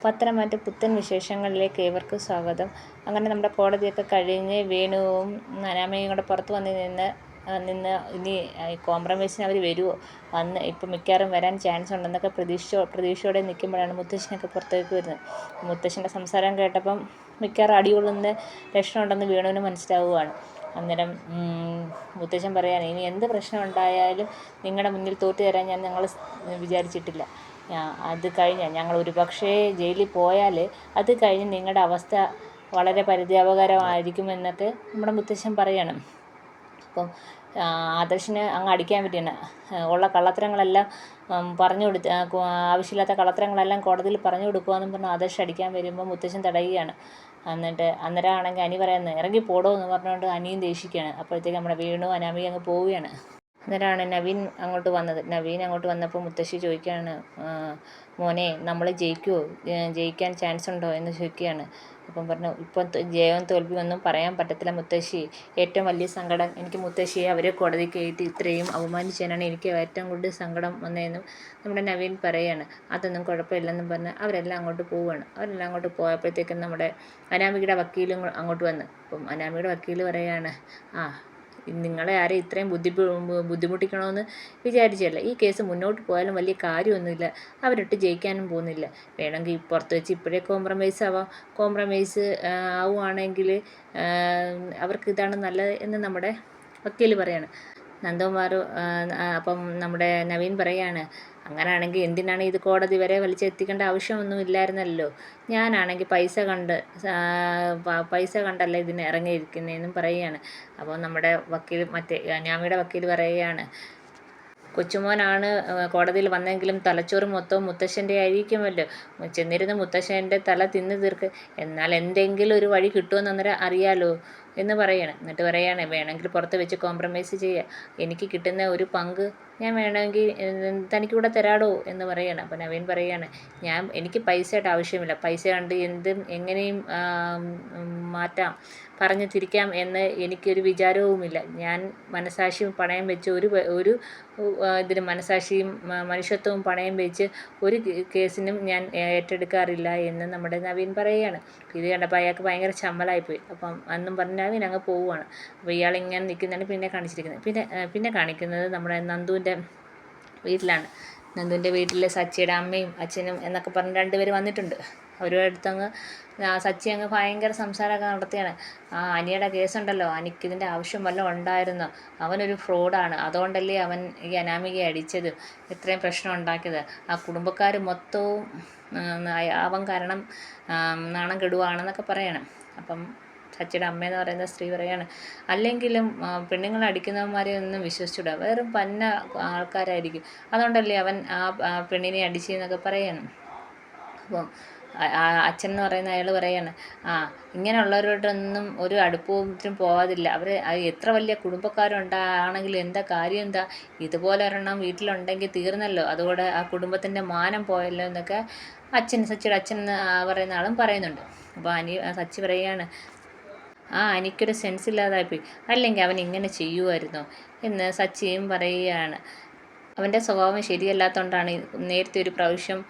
പത്തനംതിട്ട പുത്തൻ വിശേഷങ്ങളിലേക്ക് ഏവർക്കും സ്വാഗതം. അങ്ങനെ നമ്മുടെ കോടതിയൊക്കെ കഴിഞ്ഞ് വേണുവും അനാമയും കൂടെ പുറത്ത് വന്ന് നിന്ന് നിന്ന് ഇനി കോംപ്രമൈസിന് അവർ വരുമോ വന്ന് ഇപ്പം മിക്കവാറും വരാൻ ചാൻസ് ഉണ്ടെന്നൊക്കെ പ്രതീക്ഷ പ്രതീക്ഷയോടെ നിൽക്കുമ്പോഴാണ് മുത്തശ്ശനൊക്കെ പുറത്തേക്ക് വരുന്നത്. മുത്തശ്ശന്റെ സംസാരം കേട്ടപ്പം മിക്കവാറും അടികൊള്ളുന്ന ലക്ഷണമുണ്ടെന്ന് വേണുവിന് മനസ്സിലാവുകയാണ്. അന്നേരം മുത്തശ്ശൻ പറയാണ് ഇനി എന്ത് പ്രശ്നം ഉണ്ടായാലും നിങ്ങളുടെ മുന്നിൽ തോറ്റു തരാൻ ഞാൻ ഞങ്ങൾ വിചാരിച്ചിട്ടില്ല. അത് കഴിഞ്ഞ് ഞങ്ങൾ ഒരു പക്ഷേ ജയിലിൽ പോയാൽ അത് കഴിഞ്ഞ് നിങ്ങളുടെ അവസ്ഥ വളരെ പരിതാപകരമായിരിക്കുമെന്നൊക്കെ നമ്മുടെ മുത്തശ്ശൻ പറയണം. അപ്പം ആദർശിന് അങ്ങ് അടിക്കാൻ പറ്റിയാണ് ഉള്ള കള്ളത്തരങ്ങളെല്ലാം പറഞ്ഞു കൊടുത്ത് ആവശ്യമില്ലാത്ത കള്ളത്തരങ്ങളെല്ലാം കോടതിയിൽ പറഞ്ഞു കൊടുക്കുകയെന്നും പറഞ്ഞ് ആദർശ് അടിക്കാൻ വരുമ്പോൾ മുത്തശ്ശൻ തടയുകയാണ്. എന്നിട്ട് അന്നേരം ആണെങ്കിൽ അനി പറയുന്നത് ഇറങ്ങി പോടോ എന്ന് പറഞ്ഞുകൊണ്ട് അനിയും ദേഷിക്കുകയാണ്. അപ്പോഴത്തേക്ക് നമ്മുടെ വീണു അനാമി അങ്ങ് പോവുകയാണ്. അന്നേരമാണ് നവീൻ അങ്ങോട്ട് വന്നത്. നവീൻ അങ്ങോട്ട് വന്നപ്പോൾ മുത്തശ്ശി ചോദിക്കുകയാണ് മോനെ നമ്മൾ ജയിക്കുമോ ജയിക്കാൻ ചാൻസ് ഉണ്ടോ? എന്ന് ചോദിക്കുകയാണ്. അപ്പം പറഞ്ഞു ഇപ്പം ജയവും തോൽവിയൊന്നും പറയാൻ പറ്റത്തില്ല മുത്തശ്ശി. ഏറ്റവും വലിയ സങ്കടം എനിക്ക് മുത്തശ്ശിയെ അവരെ കോടതി കയറ്റി ഇത്രയും അപമാനിച്ചതിനാണ് എനിക്ക് ഏറ്റവും കൂടുതൽ സങ്കടം വന്നതെന്നും നമ്മുടെ നവീൻ പറയുകയാണ് അതൊന്നും കുഴപ്പമില്ലെന്നും പറഞ്ഞ് അവരെല്ലാം അങ്ങോട്ട് പോവുകയാണ്. അവരെല്ലാം അങ്ങോട്ട് പോയപ്പോഴത്തേക്കും നമ്മുടെ അനാമികയുടെ വക്കീലും അങ്ങോട്ട് വന്ന്. അപ്പം അനാമികയുടെ വക്കീൽ പറയുകയാണ് ആ നിങ്ങളെ ആരെ ഇത്രയും ബുദ്ധി ബുദ്ധിമുട്ടിക്കണമെന്ന് വിചാരിച്ചല്ല ഈ കേസ് മുന്നോട്ട് പോയാലും വലിയ കാര്യമൊന്നുമില്ല. അവരിട്ട് ജയിക്കാനും പോകുന്നില്ല. വേണമെങ്കിൽ പുറത്ത് വെച്ച് ഇപ്പോഴേ കോംപ്രമൈസ് ആവാം. കോംപ്രമൈസ് ആവുകയാണെങ്കിൽ അവർക്ക് ഇതാണ് നല്ലത് എന്ന് നമ്മുടെ വക്കീൽ പറയാണ്. നന്ദകുമാർ അപ്പം നമ്മുടെ നവീൻ പറയാണ് അങ്ങനെയാണെങ്കിൽ എന്തിനാണ് ഇത് കോടതി വരെ വലിച്ചെത്തിക്കേണ്ട ആവശ്യമൊന്നും ഇല്ലായിരുന്നല്ലോ? ഞാനാണെങ്കിൽ പൈസ കണ്ട് പൈസ കണ്ടല്ല ഇതിന് ഇറങ്ങിയിരിക്കുന്നതെന്നും പറയുകയാണ്. അപ്പോൾ നമ്മുടെ വക്കീൽ മറ്റേ ഞാമിയുടെ വക്കീൽ പറയുകയാണ് കൊച്ചുമോനാണ് കോടതിയിൽ വന്നെങ്കിലും തലച്ചോറ് മൊത്തവും മുത്തശ്ശന്റെ ആയിരിക്കുമല്ലോ. ചെന്നിരുന്ന് മുത്തശ്ശന്റെ തല തിന്നു തീർക്ക് എന്നാൽ എന്തെങ്കിലും ഒരു വഴി കിട്ടുമെന്ന് അന്നേരം അറിയാലോ? എന്ന് പറയണം. എന്നിട്ട് പറയാണ് വേണമെങ്കിൽ പുറത്ത് വെച്ച് കോംപ്രമൈസ് ചെയ്യുക എനിക്ക് കിട്ടുന്ന ഒരു പങ്ക് ഞാൻ വേണമെങ്കിൽ തനിക്കൂടെ തരാടോ? എന്ന് പറയണം. അപ്പോൾ നവീൻ പറയാണ് ഞാൻ എനിക്ക് പൈസയുടെ ആവശ്യമില്ല. പൈസ കണ്ട് എന്തും എങ്ങനെയും മാറ്റാം. പറഞ്ഞു തിരിക്കാം എന്ന് എനിക്കൊരു വിചാരവുമില്ല. ഞാൻ മനസാക്ഷിയും പണയം വെച്ച് ഒരു ഒരു ഇതിന് മനസാക്ഷിയും മനുഷ്യത്വവും പണയം വെച്ച് ഒരു കേസിനും ഞാൻ ഏറ്റെടുക്കാറില്ല എന്ന് നമ്മുടെ നവീൻ പറയുകയാണ് ഇത് കണ്ടപ്പോൾ അയാൾക്ക് ഭയങ്കര ചമ്മലായിപ്പോയി. അപ്പം അന്നും പറഞ്ഞ നവീൻ അങ്ങ് പോവുകയാണ് അപ്പോൾ ഇയാൾ ഇങ്ങനെ നിൽക്കുന്നതാണ് പിന്നെ കാണിച്ചിരിക്കുന്നത്. പിന്നെ പിന്നെ കാണിക്കുന്നത് നമ്മുടെ നന്ദുവിന്റെ വീട്ടിലാണ്. നന്ദുവിന്റെ വീട്ടിൽ സച്ചിയുടെ അമ്മയും അച്ഛനും എന്നൊക്കെ പറഞ്ഞ് രണ്ടുപേർ വന്നിട്ടുണ്ട്. അവരുടെ അടുത്തങ്ങ് സച്ചി അങ്ങ് ഭയങ്കര സംസാരമൊക്കെ നടത്തിയാണ്. ആ അനിയുടെ കേസുണ്ടല്ലോ. അനിക്ക് ഇതിന്റെ ആവശ്യം വല്ലതും ഉണ്ടായിരുന്നോ? അവനൊരു ഫ്രോഡാണ്. അതുകൊണ്ടല്ലേ അവൻ ഈ അനാമികയെ അടിച്ചത്. ഇത്രയും പ്രശ്നം ഉണ്ടാക്കിയത്. ആ കുടുംബക്കാർ മൊത്തവും അവൻ കാരണം നാണം കെടുവാണെന്നൊക്കെ പറയണം. അപ്പം സച്ചിയുടെ അമ്മയെന്ന് പറയുന്ന സ്ത്രീ പറയാണ് അല്ലെങ്കിലും പെണ്ണുങ്ങളെ അടിക്കുന്നവന്മാരെ ഒന്നും വിശ്വസിച്ചുകൂടാ. വെറും പന്ന ആൾക്കാരായിരിക്കും. അതുകൊണ്ടല്ലേ അവൻ ആ പെണ്ണിനെ അടിച്ചെന്നൊക്കെ പറയാണ്. അപ്പം അച്ഛൻ എന്ന് പറയുന്ന അയാൾ പറയാണ് ആ ഇങ്ങനെയുള്ളവരോടൊന്നും ഒരു അടുപ്പത്തിനും പോകാതില്ല അവർ എത്ര വലിയ കുടുംബക്കാരുണ്ടാണെങ്കിലും എന്താ കാര്യം എന്താ? ഇതുപോലെ ഒരെണ്ണം വീട്ടിലുണ്ടെങ്കിൽ തീർന്നല്ലോ. അതുകൂടെ ആ കുടുംബത്തിന്റെ മാനം പോയല്ലോ എന്നൊക്കെ അച്ഛൻ സച്ചിയുടെ അച്ഛൻ പറയുന്ന ആളും പറയുന്നുണ്ട്. അപ്പോൾ അനി സച്ചി പറയുകയാണ് ആ എനിക്കൊരു സെൻസ് ഇല്ലാതായിപ്പോയി. അല്ലെങ്കിൽ അവൻ ഇങ്ങനെ ചെയ്യുമായിരുന്നോ? എന്ന് സച്ചിയും പറയുകയാണ്. അവന്റെ സ്വഭാവം ശരിയല്ലാത്തതുകൊണ്ടാണ് നേരത്തെ ഒരു പ്രാവശ്യം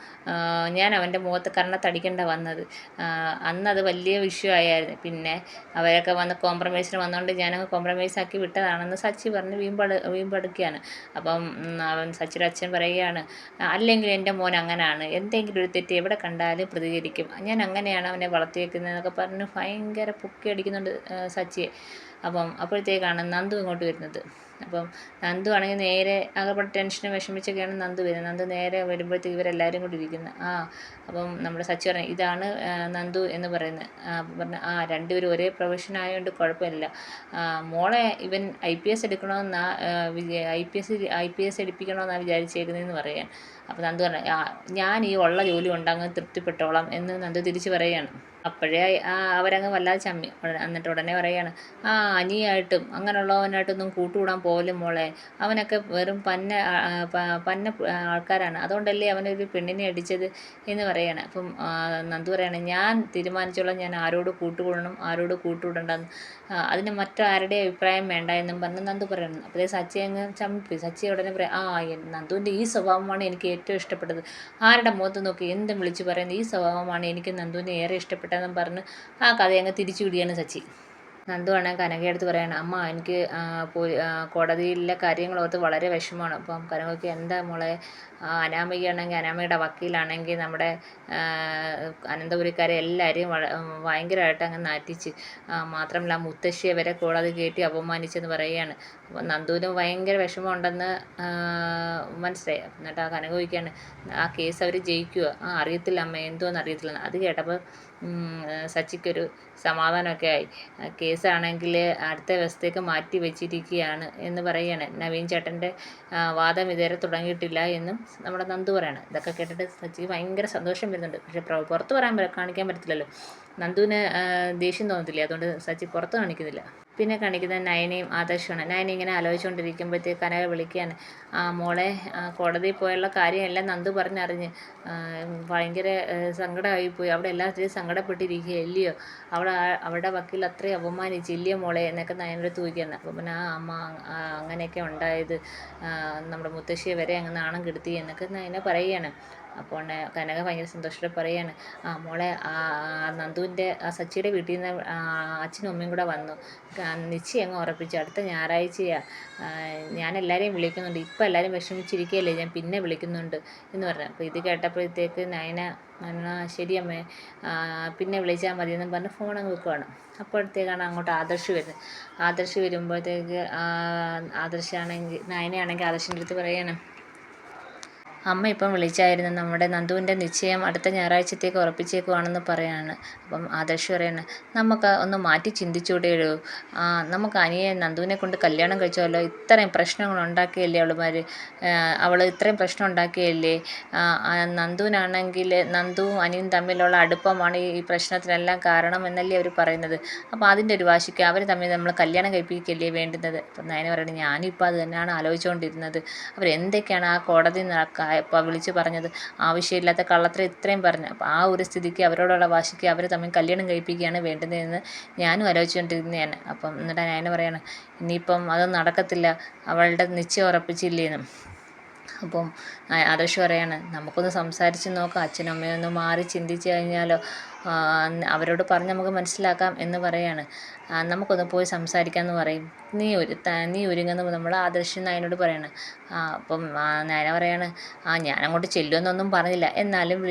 ഞാൻ അവന്റെ മുഖത്ത് കർണത്തടിക്കേണ്ട വന്നത്. അന്നത് വലിയ വിഷയമായിരുന്നു പിന്നെ അവരൊക്കെ വന്ന് കോംപ്രമൈസിന് വന്നുകൊണ്ട് ഞാനങ്ങ് കോംപ്രമൈസ് ആക്കി വിട്ടതാണെന്ന് സച്ചി പറഞ്ഞ് വീമ്പട് വീമ്പെടുക്കുകയാണ് അപ്പം അവൻ സച്ചിയുടെ അച്ഛൻ പറയുകയാണ് അല്ലെങ്കിൽ എന്റെ മോൻ അങ്ങനെയാണ് എന്തെങ്കിലും ഒരു തെറ്റ് എവിടെ കണ്ടാലും പ്രതികരിക്കും. ഞാൻ അങ്ങനെയാണ് അവനെ വളർത്തിയേക്കുന്നതെന്നൊക്കെ പറഞ്ഞ് ഭയങ്കര പൊക്കി അടിക്കുന്നുണ്ട് സച്ചിയെ. അപ്പം അപ്പോഴത്തേക്കാണ് നന്ദു ഇങ്ങോട്ട് വരുന്നത്. അപ്പം നന്ദു ആണെങ്കിൽ നേരെ ആകെപ്പാടെ ടെൻഷനും വിഷമിച്ചൊക്കെയാണ് നന്ദു വരുന്നത്. നന്ദു നേരെ വരുമ്പോഴത്തേക്ക് ഇവരെല്ലാവരും കൂടി ഇരിക്കുന്നത് ആ അപ്പം നമ്മുടെ സച്ചി പറഞ്ഞു ഇതാണ് നന്ദു എന്ന് പറയുന്നത്. പറഞ്ഞു ആ രണ്ടുപേരും ഒരേ പ്രൊഫഷൻ ആയതുകൊണ്ട് കുഴപ്പമില്ല. മോളെ ഇവൻ I P S എടുക്കണമെന്നാ I P S I P S എടുപ്പിക്കണമെന്നാണ് വിചാരിച്ചേക്കുന്നതെന്ന് പറയാൻ. അപ്പോൾ നന്ദു പറഞ്ഞു ഞാൻ ഈ ഉള്ള ജോലി ഉണ്ടങ്ങ് തൃപ്തിപ്പെട്ടോളാം എന്ന് നന്ദു തിരിച്ചു പറയുകയാണ്. അപ്പോഴേ അവരങ്ങ് വല്ലാതെ ചമ്മി എന്നിട്ട് ഉടനെ പറയുകയാണ് ആ അനിയായിട്ടും അങ്ങനെയുള്ളവനായിട്ടൊന്നും കൂട്ടുകൂടാൻ പോലും മോളെ. അവനൊക്കെ വെറും പന്ന പന്ന ആൾക്കാരാണ്. അതുകൊണ്ടല്ലേ അവനൊരു പെണ്ണിനെ അടിച്ചത് എന്ന് പറയാണ്. അപ്പം നന്ദു പറയാണ് ഞാൻ തീരുമാനിച്ചോളാം ഞാൻ ആരോട് കൂട്ടുകൂടണം ആരോട് കൂട്ടുകൂടണ്ടെന്ന്. അതിന് മറ്റാരുടെ അഭിപ്രായം വേണ്ട എന്നും പറഞ്ഞ് നന്ദു പറയുന്നു അപ്പോൾ സച്ചി അങ്ങ് ചമ്പി സച്ചി ഉടനെ പറയാം ആ നന്ദുവിന്റെ ഈ സ്വഭാവമാണ് എനിക്ക് ഏറ്റവും ഇഷ്ടപ്പെട്ടത്. ആരുടെ മുഖത്ത് നോക്കി എന്തും വിളിച്ച് പറയുന്നത് ഈ സ്വഭാവമാണ് എനിക്ക് നന്ദുവിനെ ഏറെ ഇഷ്ടപ്പെട്ടതെന്ന് പറഞ്ഞ് ആ കഥയങ്ങ് തിരിച്ചു വിടുകയാണ് സച്ചി. നന്ദു ആണെങ്കിൽ കനകയെടുത്ത് പറയാണ് അമ്മ എനിക്ക് കോടതിയിലെ കാര്യങ്ങൾ ഓർത്ത് വളരെ വിഷമമാണ്. അപ്പം കനകയ്ക്ക് എന്താ മോളെ അനാമികയാണെങ്കിൽ അനാമികയുടെ വക്കീലാണെങ്കിൽ നമ്മുടെ അനന്തപുരിക്കാരെ എല്ലാവരെയും ഭയങ്കരമായിട്ട് അങ്ങ് നാറ്റിച്ച് മാത്രമല്ല മുത്തശ്ശിയെ വരെ കോടതി കയറ്റി അപമാനിച്ചെന്ന് പറയുകയാണ്. അപ്പം നന്ദുവിന് ഭയങ്കര വിഷമമുണ്ടെന്ന് മനസ്സിലായി. എന്നിട്ട് ആ കനക ആ കേസ് അവർ ജയിക്കുക ആ അറിയത്തില്ല അമ്മ എന്തോന്ന് അറിയത്തില്ല. അത് കേട്ടപ്പോൾ സച്ചിക്കൊരു സമാധാനമൊക്കെ ആയി. കേസാണെങ്കിൽ അടുത്ത ദിവസത്തേക്ക് മാറ്റി വെച്ചിരിക്കുകയാണ് എന്ന് പറയുകയാണ് നവീൻ ചേട്ടന്റെ വാദം ഇതുവരെ തുടങ്ങിയിട്ടില്ല എന്നും നമ്മുടെ നന്ദു പറയണം. ഇതൊക്കെ കേട്ടിട്ട് സച്ചി ഭയങ്കര സന്തോഷം വരുന്നുണ്ട്. പക്ഷേ പുറത്ത് പറയാൻ കാണിക്കാൻ പറ്റത്തില്ലല്ലോ. നന്ദുവിന് ദേഷ്യം തോന്നത്തില്ലേ? അതുകൊണ്ട് സച്ചി പുറത്ത് കാണിക്കുന്നില്ല. പിന്നെ കാണിക്കുന്നത് നയനയും ആദർശമാണ്. നയന ഇങ്ങനെ ആലോചിച്ചുകൊണ്ടിരിക്കുമ്പോഴത്തേക്ക് കനക വിളിക്കുകയാണ്. ആ മോളെ കോടതിയിൽ പോയുള്ള കാര്യമെല്ലാം നന്ദു പറഞ്ഞറിഞ്ഞ്. ഭയങ്കര സങ്കടമായിപ്പോയി. അവിടെ എല്ലാത്തിനും സങ്കടപ്പെട്ടിരിക്കുകയല്ലയോ? അവിടെ അവിടെ വക്കീൽ അത്രയും അപമാനിച്ച് ഇല്ലയോ മോളെ? എന്നൊക്കെ നയനോട് തൂക്കിയാണ് അപ്പം പിന്നെ ആ അമ്മ അങ്ങനെയൊക്കെ ഉണ്ടായത് നമ്മുടെ മുത്തശ്ശിയെ വരെ അങ്ങ് നാണം കെടുത്തി എന്നൊക്കെ നയനെ പറയുകയാണ്. അപ്പോൾ കനക ഭയങ്കര സന്തോഷത്തോടെ പറയുകയാണ് ആ മോളെ ആ നന്ദുവിന്റെ ആ സച്ചിയുടെ വീട്ടിൽ നിന്ന് അച്ഛനും അമ്മയും കൂടെ വന്നു. നിശ്ചയം ഉറപ്പിച്ചു. അടുത്ത ഞായറാഴ്ചയാണ് ഞാൻ എല്ലാവരെയും വിളിക്കുന്നുണ്ട്. ഇപ്പം എല്ലാവരും വിഷമിച്ചിരിക്കുകയല്ലേ ഞാൻ പിന്നെ വിളിക്കുന്നുണ്ട്. എന്ന് പറഞ്ഞു. അപ്പോൾ ഇത് കേട്ടപ്പോഴത്തേക്ക് നയന ശരി അമ്മേ. പിന്നെ വിളിച്ചാൽ മതി എന്നും പറഞ്ഞ് ഫോൺ അങ്ങ് വെക്കുവാണ്. അപ്പോഴത്തേക്കാണ് അങ്ങോട്ട് ആദർശ് വരുന്നത്. ആദർശ് വരുമ്പോഴത്തേക്ക് ആദർശാണെങ്കിൽ നയനയാണെങ്കിൽ ആദർശിന്റെ അടുത്ത് പറയണം അമ്മ ഇപ്പം വിളിച്ചായിരുന്നു നമ്മുടെ നന്ദുവിന്റെ നിശ്ചയം അടുത്ത ഞായറാഴ്ചത്തേക്ക് ഉറപ്പിച്ചേക്കുവാണെന്ന് പറയാണ്. അപ്പം ആദർശ് പറയാണ് നമുക്ക് ഒന്ന് മാറ്റി ചിന്തിച്ചൂടെയോ നമുക്ക് അനിയെ നന്ദുവിനെ കൊണ്ട് കല്യാണം കഴിച്ചാലോ ഇത്രയും പ്രശ്നങ്ങൾ ഉണ്ടാക്കിയല്ലേ അവളുമാർ അവൾ ഇത്രയും പ്രശ്നം ഉണ്ടാക്കിയല്ലേ? നന്ദുവിനാണെങ്കിൽ നന്ദുവും അനിയും തമ്മിലുള്ള അടുപ്പമാണ് ഈ പ്രശ്നത്തിനെല്ലാം കാരണം എന്നല്ലേ അവർ പറയുന്നത്. അപ്പോൾ അതിന്റെ ഒരു വാശിക്ക് അവർ തമ്മിൽ നമ്മൾ കല്യാണം കഴിപ്പിക്കല്ലേ വേണ്ടുന്നത്? അപ്പം നയന പറയുന്നത് ഞാനിപ്പോൾ അത് തന്നെയാണ് ആലോചിച്ചുകൊണ്ടിരുന്നത്. അവരെന്തൊക്കെയാണ് ആ കോടതി ഇപ്പോൾ വിളിച്ച് പറഞ്ഞത് ആവശ്യമില്ലാത്ത കള്ളത്തരം ഇത്രയും പറഞ്ഞു. അപ്പോൾ ആ ഒരു സ്ഥിതിക്ക് അവരോടുള്ള വാശിക്ക് അവർ തമ്മിൽ കല്യാണം കഴിപ്പിക്കുകയാണ് വേണ്ടതെന്ന് ഞാനും ആലോചിച്ചുകൊണ്ടിരുന്നതാണ് അപ്പം എന്നിട്ട് ഞാൻ പറയാണ് ഇനിയിപ്പം അതൊന്നും നടക്കത്തില്ല അവളുടെ നിശ്ചയം ഉറപ്പിച്ചില്ലേന്നും. അപ്പം ആദർശ് പറയാണ് നമുക്കൊന്ന് സംസാരിച്ച് നോക്കാം. അച്ഛനും അമ്മയും ഒന്ന് മാറി ചിന്തിച്ച് കഴിഞ്ഞാലോ? അവരോട് പറഞ്ഞ് നമുക്ക് മനസ്സിലാക്കാം എന്ന് പറയാണ്. നമുക്കൊന്ന് പോയി സംസാരിക്കാമെന്ന് പറയും. നീ ഒരു നീ ഒരുങ്ങുന്ന നമ്മൾ ആദർശ് നായനോട് പറയാണ്. അപ്പം നയന പറയാണ് ആ ഞാനങ്ങോട്ട് ചെല്ലുമെന്നൊന്നും പറഞ്ഞില്ല. എന്നാലും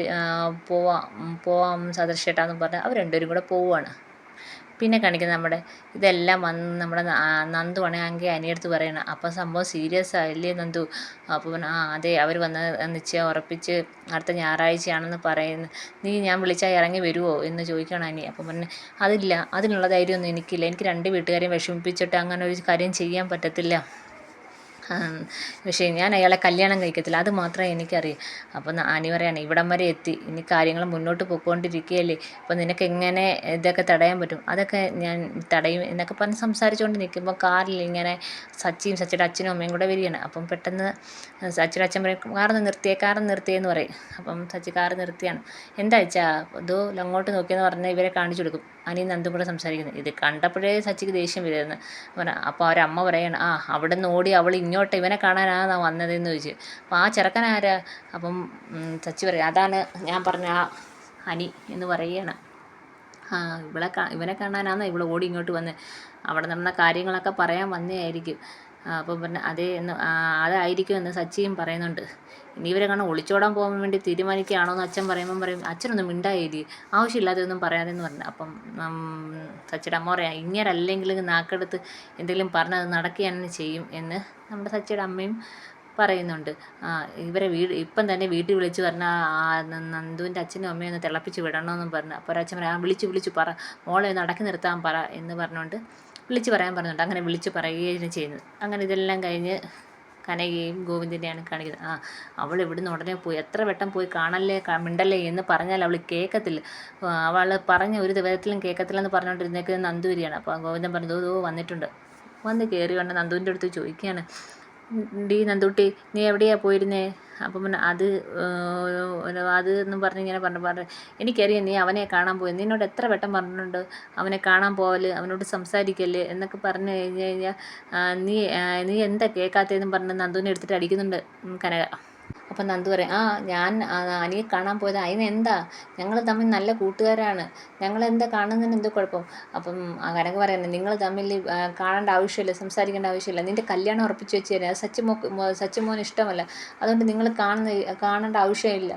പോവാം പോവാം സദർശേട്ടാന്ന് പറഞ്ഞ് അവർ രണ്ടുപേരും കൂടെ പോവുകയാണ് പിന്നെ കാണിക്കുന്നത് നമ്മുടെ ഇതെല്ലാം വന്ന് നമ്മുടെ നന്ദു ആണെങ്കിൽ അനിയടുത്ത് പറയണം അപ്പം സംഭവം സീരിയസ് ആയില്ലേ നന്ദു? അപ്പോൾ ആ അതെ അവർ വന്ന് നിശ്ചയം ഉറപ്പിച്ച് അടുത്ത ഞായറാഴ്ചയാണെന്ന് പറയുന്നു. നീ ഞാൻ വിളിച്ചാൽ ഇറങ്ങി വരുമോ എന്ന് ചോദിക്കണം അനി. അപ്പം പറഞ്ഞു അതില്ല അതിനുള്ള ധൈര്യമൊന്നും എനിക്കില്ല. എനിക്ക് രണ്ട് വീട്ടുകാരെയും വിഷമിപ്പിച്ചിട്ട് അങ്ങനെ ഒരു കാര്യം ചെയ്യാൻ പറ്റത്തില്ല. പക്ഷേ ഞാൻ അയാളെ കല്യാണം കഴിക്കത്തില്ല. അത് മാത്രമേ എനിക്കറിയൂ. അപ്പോൾ ആനി പറയാണ് ഇവിടം വരെ എത്തി. ഇനി കാര്യങ്ങൾ മുന്നോട്ട് പോയിക്കൊണ്ടിരിക്കുകയല്ലേ അപ്പോൾ നിനക്ക് എങ്ങനെ ഇതൊക്കെ തടയാൻ പറ്റും? അതൊക്കെ ഞാൻ തടയും എന്നൊക്കെ പറഞ്ഞ് സംസാരിച്ചുകൊണ്ട് നിൽക്കുമ്പോൾ കാറിൽ ഇങ്ങനെ സച്ചിയും സച്ചിയുടെ അച്ഛനും അമ്മയും കൂടെ വരികയാണ്. അപ്പം പെട്ടെന്ന് സച്ചിയുടെ അച്ഛൻ പറയും കാറൊന്ന് നിർത്തിയേ കാറൊന്ന് നിർത്തിയെന്ന് പറയും. അപ്പം സച്ചി കാറ് നിർത്തിയാണ്. എന്താ വെച്ചാൽ ഇതോ അങ്ങോട്ട് നോക്കിയെന്ന് പറഞ്ഞാൽ ഇവരെ കാണിച്ചു കൊടുക്കും. അനി നന്ദും കൂടെ സംസാരിക്കുന്നത് ഇത് കണ്ടപ്പോഴേ സച്ചിക്ക് ദേഷ്യം വരുന്നത് അപ്പോൾ അവരമ്മ പറയാണ് ആ അവിടെ നിന്ന് ഓടി അവൾ ഇങ്ങോട്ട് ഇവനെ കാണാനാണ് വന്നതെന്ന് ചോദിച്ചു. അപ്പം ആ ചെറുക്കനാരാ അപ്പം സച്ചി പറയും അതാണ് ഞാൻ പറഞ്ഞ ആ ഹനി എന്ന് പറയുകയാണ്. ആ ഇവളെ ഇവനെ കാണാനാണ് ഇവൾ ഓടി ഇങ്ങോട്ട് വന്ന്. അവിടെ നടന്ന കാര്യങ്ങളൊക്കെ പറയാൻ വന്നേ അപ്പോൾ പിന്നെ അതേ എന്ന് അതായിരിക്കും എന്ന് സച്ചിയും പറയുന്നുണ്ട്. ഇനി ഇവരെ കാണാൻ ഒളിച്ചോടാൻ പോകാൻ വേണ്ടി തീരുമാനിക്കുകയാണോ എന്ന് അച്ഛൻ പറയുമ്പം പറയും അച്ഛനൊന്നും മിണ്ടായി പറയാതെ പറയാതെന്ന് പറഞ്ഞു. അപ്പം സച്ചിയുടെ അമ്മ പറയാം ഇങ്ങനല്ലെങ്കിൽ നാക്കെടുത്ത് എന്തെങ്കിലും പറഞ്ഞത് നടക്കുകയാണ് ചെയ്യും എന്ന് നമ്മുടെ സച്ചിയുടെ അമ്മയും പറയുന്നുണ്ട്. ആ ഇവരെ വീട് ഇപ്പം തന്നെ വീട്ടിൽ വിളിച്ച് പറഞ്ഞാൽ നന്ദുവിന്റെ അച്ഛനും അമ്മയും ഒന്ന് തിളപ്പിച്ച് വിടണമെന്നും പറഞ്ഞു. അപ്പോൾ ഒരച്ഛൻ പറയാം വിളിച്ച് വിളിച്ച് പറ. മോളെ ഒന്ന് അടക്കി നിർത്താൻ പറ എന്ന് പറഞ്ഞുകൊണ്ട് വിളിച്ച് പറയാൻ പറഞ്ഞിട്ടുണ്ട്. അങ്ങനെ വിളിച്ചു പറയുകയാണ് ചെയ്യുന്നത് അങ്ങനെ ഇതെല്ലാം കഴിഞ്ഞ് കനകയും ഗോവിന്ദനെയാണ് കാണിക്കുന്നത്. ആ അവൾ ഇവിടുന്ന് ഉടനെ പോയി. എത്ര വട്ടം പോയി കാണല്ലേ മിണ്ടല്ലേ എന്ന് പറഞ്ഞാൽ അവൾ കേൾക്കത്തില്ല. അവൾ പറഞ്ഞ ഒരു വിധത്തിലും കേൾക്കത്തില്ലെന്ന് പറഞ്ഞുകൊണ്ടിരുന്നേക്കുന്നത് നന്ദൂരിയാണ്. അപ്പോൾ ഗോവിന്ദൻ പറഞ്ഞു ഓ വന്നിട്ടുണ്ട്. വന്ന് കയറി കൊണ്ട് നന്ദുവിന്റെ അടുത്ത് ചോദിക്കുകയാണ്. ഡി നന്ദുട്ടി നീ എവിടെയാണ് പോയിരുന്നേ? അപ്പം പിന്നെ അത് അത് എന്ന് പറഞ്ഞ് ഇങ്ങനെ പറഞ്ഞു പറഞ്ഞു എനിക്കറിയാം നീ അവനെ കാണാൻ പോയി. നിന്നോട് എത്ര വട്ടം പറഞ്ഞിട്ടുണ്ട്? അവനെ കാണാൻ പോവൽ അവനോട് സംസാരിക്കല്ലേ എന്നൊക്കെ പറഞ്ഞു കഴിഞ്ഞ് കഴിഞ്ഞാൽ നീ നീ എന്താ കേൾക്കാത്തതെന്നും പറഞ്ഞ് നന്ദുവിനെ എടുത്തിട്ട് അടിക്കുന്നുണ്ട് കനക. അപ്പം നന്ദു പറയും ആ ഞാൻ അനിയെ കാണാൻ പോയത്. അതിന് എന്താ? ഞങ്ങൾ തമ്മിൽ നല്ല കൂട്ടുകാരാണ്. ഞങ്ങൾ എന്താ കാണുന്നതിന് എന്ത് കുഴപ്പം? അപ്പം കനക പറയുന്നത് നിങ്ങൾ തമ്മിൽ കാണേണ്ട ആവശ്യമില്ല സംസാരിക്കേണ്ട ആവശ്യമില്ല. നിന്റെ കല്യാണം ഉറപ്പിച്ച് വെച്ച് തരാം. സച്ചിമോ സച്ചിമോന് ഇഷ്ടമല്ല. അതുകൊണ്ട് നിങ്ങൾ കാണുന്ന കാണേണ്ട ആവശ്യമില്ല.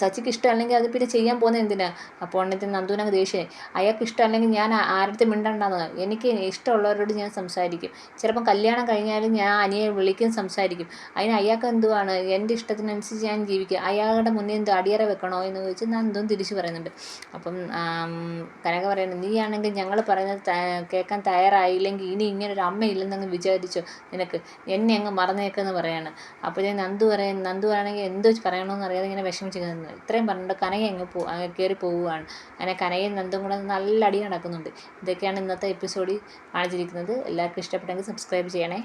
സച്ചിക്ക് ഇഷ്ടമല്ലെങ്കിൽ അത് പിന്നെ ചെയ്യാൻ പോകുന്നത് എന്തിനാ? അപ്പോൾ എന്നിട്ട് നന്ദുവിനങ്ങ് ദേഷ്യമായി അയാൾക്ക് ഇഷ്ടമല്ലെങ്കിൽ ഞാൻ ആരുടെ മിണ്ടണ്ടെന്ന് എനിക്ക് ഇഷ്ടമുള്ളവരോട് ഞാൻ സംസാരിക്കും. ചിലപ്പം കല്യാണം കഴിഞ്ഞാലും ഞാൻ അനിയെ വിളിക്കും സംസാരിക്കും. അതിന് അയാൾക്ക് എന്തുവാണ്? എന്റെ ഇഷ്ടത്തിനനുസരിച്ച് ഞാൻ ജീവിക്കുക അയാളുടെ മുന്നിൽ എന്ത് അടിയറ വെക്കണോ എന്ന് ചോദിച്ച് നന്ദും തിരിച്ചു പറയുന്നുണ്ട്. അപ്പം കനക പറയുന്നത് നീയാണെങ്കിൽ ഞങ്ങൾ പറയുന്നത് കേൾക്കാൻ തയ്യാറായില്ലെങ്കിൽ ഇനി ഇങ്ങനെ ഒരു അമ്മയില്ലെന്നങ്ങ് വിചാരിച്ചോ നിനക്ക്? എന്നെ അങ്ങ് മറന്നേക്കെന്ന് പറയാണ്. അപ്പോൾ ഞാൻ നന്ദു പറയും നന്ദു ആണെങ്കിൽ എന്തോ പറയണമെന്ന് അറിയാതെ ഇങ്ങനെ വിഷമിച്ചു വിഷമിച്ച് നിന്നു ഇത്രയും പറഞ്ഞിട്ട് കനക അങ്ങ് പോ കയറി പോവുകയാണ്. അങ്ങനെ കനകയും നന്ദും കൂടെ നല്ല അടി നടക്കുന്നുണ്ട്. ഇതൊക്കെയാണ് ഇന്നത്തെ എപ്പിസോഡിൽ കാണിച്ചിരിക്കുന്നത്. എല്ലാവർക്കും ഇഷ്ടപ്പെട്ടെങ്കിൽ സബ്സ്ക്രൈബ് ചെയ്യണേ.